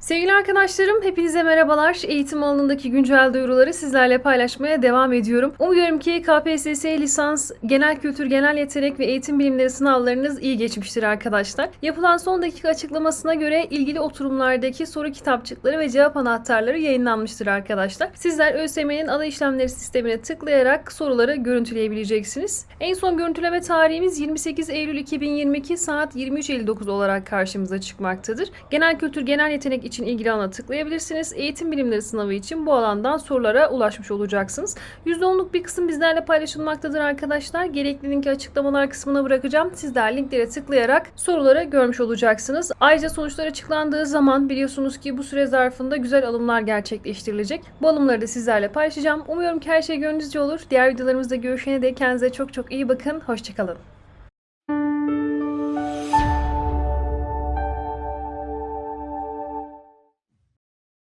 Sevgili arkadaşlarım, hepinize merhabalar. Eğitim alanındaki güncel duyuruları sizlerle paylaşmaya devam ediyorum. Umuyorum ki KPSS lisans, genel kültür, genel yetenek ve eğitim bilimleri sınavlarınız iyi geçmiştir arkadaşlar. Yapılan son dakika açıklamasına göre ilgili oturumlardaki soru kitapçıkları ve cevap anahtarları yayınlanmıştır arkadaşlar. Sizler ÖSYM'nin ana işlemleri sistemine tıklayarak soruları görüntüleyebileceksiniz. En son görüntüleme tarihimiz 28 Eylül 2022 saat 23.59 olarak karşımıza çıkmaktadır. Genel kültür, genel yetenek için ilgili alana tıklayabilirsiniz. Eğitim bilimleri sınavı için bu alandan sorulara ulaşmış olacaksınız. %10'luk bir kısım bizlerle paylaşılmaktadır arkadaşlar. Gerekli linki açıklamalar kısmına bırakacağım. Sizler linklere tıklayarak soruları görmüş olacaksınız. Ayrıca sonuçlar açıklandığı zaman biliyorsunuz ki bu süre zarfında güzel alımlar gerçekleştirilecek. Bu alımları da sizlerle paylaşacağım. Umuyorum ki her şey gönlünüzce olur. Diğer videolarımızda görüşene dek kendinize çok çok iyi bakın. Hoşçakalın.